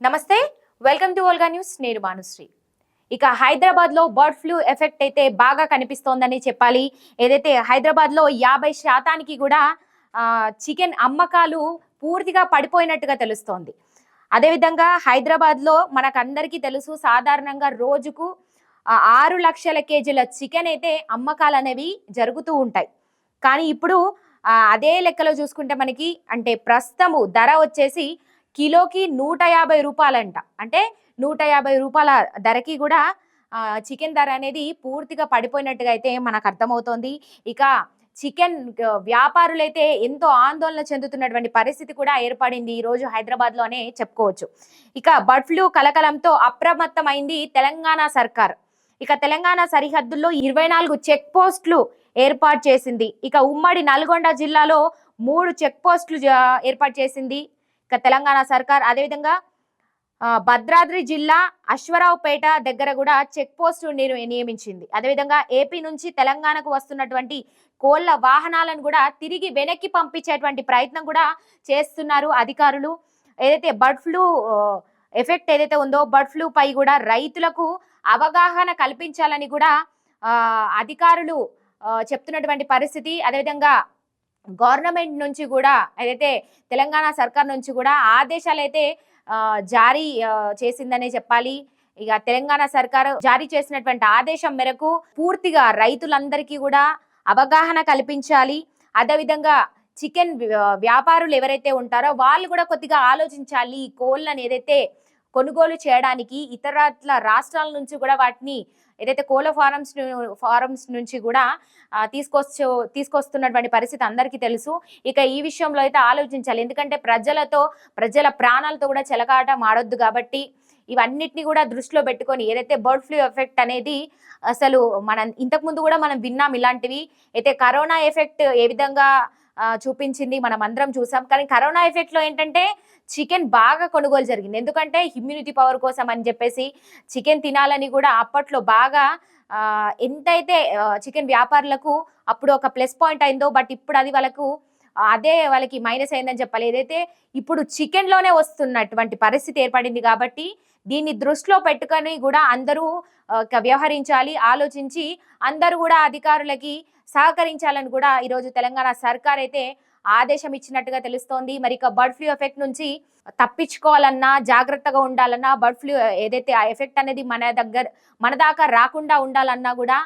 నమస్తే welcome to Olga news నేను భానుశ్రీ. ఇక హైదరాబాద్లో బర్డ్ ఫ్లూ ఎఫెక్ట్ అయితే బాగా కనిపిస్తోందని చెప్పాలి. ఏదైతే హైదరాబాద్లో యాభై శాతానికి కూడా చికెన్ అమ్మకాలు పూర్తిగా పడిపోయినట్టుగా తెలుస్తోంది. అదేవిధంగా హైదరాబాద్లో మనకందరికీ తెలుసు సాధారణంగా రోజుకు ఆరు లక్షల కేజీల చికెన్ అయితే అమ్మకాలు అనేవి జరుగుతూ ఉంటాయి. కానీ ఇప్పుడు అదే లెక్కలో చూసుకుంటే మనకి అంటే ప్రస్తుతము ధర వచ్చేసి కిలోకి నూట యాభై రూపాయలంట. అంటే నూట యాభై రూపాయల ధరకి కూడా చికెన్ ధర అనేది పూర్తిగా పడిపోయినట్టుగా అయితే మనకు అర్థమవుతోంది. ఇక చికెన్ వ్యాపారులైతే ఎంతో ఆందోళన చెందుతున్నటువంటి పరిస్థితి కూడా ఏర్పడింది ఈ రోజు చెప్పుకోవచ్చు. ఇక బర్డ్ ఫ్లూ కలకలంతో అప్రమత్తమైంది తెలంగాణ సర్కార్. ఇక తెలంగాణ సరిహద్దుల్లో ఇరవై నాలుగు చెక్ పోస్టులు ఏర్పాటు చేసింది. ఇక ఉమ్మడి నల్గొండ జిల్లాలో మూడు చెక్ పోస్టులు ఏర్పాటు చేసింది. తెలంగాణ సర్కార్ అదేవిధంగా భద్రాద్రి జిల్లా అశ్వరావుపేట దగ్గర కూడా చెక్ పోస్ట్ నియమించింది. అదేవిధంగా ఏపీ నుంచి తెలంగాణకు వస్తున్నటువంటి కోళ్ళ వాహనాలను కూడా తిరిగి వెనక్కి పంపించేటువంటి ప్రయత్నం కూడా చేస్తున్నారు అధికారులు. ఏదైతే బర్డ్ ఫ్లూ ఎఫెక్ట్ ఏదైతే ఉందో బర్డ్ ఫ్లూ పై కూడా రైతులకు అవగాహన కల్పించాలని కూడా అధికారులు చెప్తున్నటువంటి పరిస్థితి. అదేవిధంగా గవర్నమెంట్ నుంచి కూడా ఏదైతే తెలంగాణ సర్కార్ నుంచి కూడా ఆదేశాలు అయితే జారీ చేసిందనే చెప్పాలి. ఇక తెలంగాణ సర్కారు జారీ చేసినటువంటి ఆదేశం మేరకు పూర్తిగా రైతులందరికీ కూడా అవగాహన కల్పించాలి. అదేవిధంగా చికెన్ వ్యాపారులు ఎవరైతే ఉంటారో వాళ్ళు కూడా కొద్దిగా ఆలోచించాలి ఈ కోళ్ళని ఏదైతే కొనుగోలు చేయడానికి ఇతరత్ల రాష్ట్రాల నుంచి కూడా వాటిని ఏదైతే కోళ్ళ ఫారమ్స్ ఫారమ్స్ నుంచి కూడా తీసుకొచ్చు తీసుకొస్తున్నటువంటి పరిస్థితి అందరికీ తెలుసు. ఇక ఈ విషయంలో అయితే ఆలోచించాలి. ఎందుకంటే ప్రజలతో ప్రజల ప్రాణాలతో కూడా చెలకాట ఆడొద్దు కాబట్టి ఇవన్నిటిని కూడా దృష్టిలో పెట్టుకొని ఏదైతే బర్డ్ ఫ్లూ ఎఫెక్ట్ అనేది అసలు మనం ఇంతకుముందు కూడా మనం విన్నాం ఇలాంటివి. అయితే కరోనా ఎఫెక్ట్ ఏ విధంగా చూపించింది మనం అందరం చూసాం. కానీ కరోనా ఎఫెక్ట్లో ఏంటంటే చికెన్ బాగా కొనుగోలు జరిగింది. ఎందుకంటే ఇమ్యూనిటీ పవర్ కోసం అని చెప్పేసి చికెన్ తినాలని కూడా అప్పట్లో బాగా ఎంతైతే చికెన్ వ్యాపారులకు అప్పుడు ఒక ప్లస్ పాయింట్ అయిందో బట్ ఇప్పుడు అది వాళ్ళకు అదే వాళ్ళకి మైనస్ అయిందని చెప్పాలి ఏదైతే ఇప్పుడు చికెన్లోనే వస్తున్నటువంటి పరిస్థితి ఏర్పడింది కాబట్టి దీన్ని దృష్టిలో పెట్టుకొని కూడా అందరూ వ్యవహరించాలి ఆలోచించి అందరూ కూడా అధికారులకి సహకరించాలని కూడా ఈరోజు తెలంగాణ సర్కార్ అయితే ఆదేశం ఇచ్చినట్టుగా తెలుస్తోంది. మరి ఇక బర్డ్ ఫ్లూ ఎఫెక్ట్ నుంచి తప్పించుకోవాలన్నా జాగ్రత్తగా ఉండాలన్నా బర్డ్ ఫ్లూ ఏదైతే ఆ ఎఫెక్ట్ అనేది మన దగ్గర మన దాకా రాకుండా ఉండాలన్నా కూడా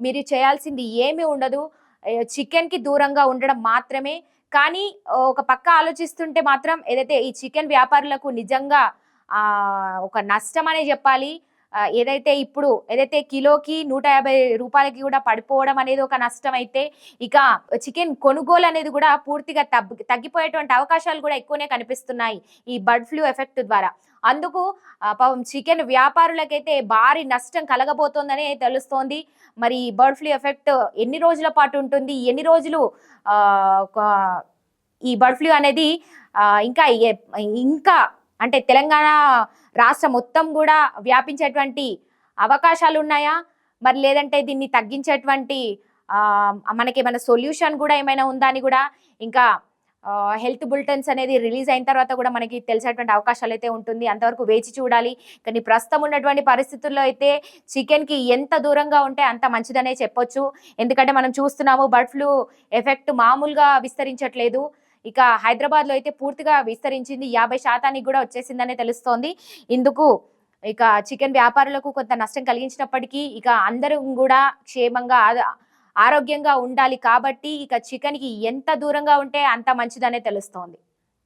మీరు చేయాల్సింది ఏమీ ఉండదు. చికెన్కి దూరంగా ఉండడం మాత్రమే. కానీ ఒక పక్క ఆలోచిస్తుంటే మాత్రం ఏదైతే ఈ చికెన్ వ్యాపారులకు నిజంగా ఒక నష్టం అనే చెప్పాలి. ఏదైతే ఇప్పుడు ఏదైతే కిలోకి నూట యాభై రూపాయలకి కూడా పడిపోవడం అనేది ఒక నష్టం అయితే ఇక చికెన్ కొనుగోలు అనేది కూడా పూర్తిగా తగ్గి తగ్గిపోయేటువంటి అవకాశాలు కూడా ఎక్కువనే కనిపిస్తున్నాయి ఈ బర్డ్ ఫ్లూ ఎఫెక్ట్ ద్వారా. అందుకు పాపం చికెన్ వ్యాపారులకైతే భారీ నష్టం కలగబోతోందని తెలుస్తోంది. మరి ఈ బర్డ్ ఫ్లూ ఎఫెక్ట్ ఎన్ని రోజుల పాటు ఉంటుంది? ఎన్ని రోజులు ఈ బర్డ్ ఫ్లూ అనేది ఇంకా ఇంకా అంటే తెలంగాణ రాష్ట్రం మొత్తం కూడా వ్యాపించేటువంటి అవకాశాలు ఉన్నాయా మరి లేదంటే దీన్ని తగ్గించేటువంటి మనకి ఏమైనా సొల్యూషన్ కూడా ఏమైనా ఉందా అని కూడా ఇంకా హెల్త్ బులెటిన్స్ అనేది రిలీజ్ అయిన తర్వాత కూడా మనకి తెలిసేటువంటి అవకాశాలు అయితే ఉంటుంది. అంతవరకు వేచి చూడాలి. కానీ ప్రస్తుతం ఉన్నటువంటి పరిస్థితుల్లో అయితే చికెన్కి ఎంత దూరంగా ఉంటే అంత మంచిదనే చెప్పొచ్చు. ఎందుకంటే మనం చూస్తున్నాము బర్డ్ ఫ్లూ ఎఫెక్ట్ మామూలుగా విస్తరించట్లేదు. ఇక హైదరాబాద్లో అయితే పూర్తిగా విస్తరించింది. యాభై శాతానికి కూడా వచ్చేసిందనే తెలుస్తోంది. ఇందుకు ఇక చికెన్ వ్యాపారులకు కొంత నష్టం కలిగించినప్పటికీ ఇక అందరూ కూడా క్షేమంగా ఆరోగ్యంగా ఉండాలి కాబట్టి ఇక చికెన్కి ఎంత దూరంగా ఉంటే అంత మంచిదనే తెలుస్తోంది.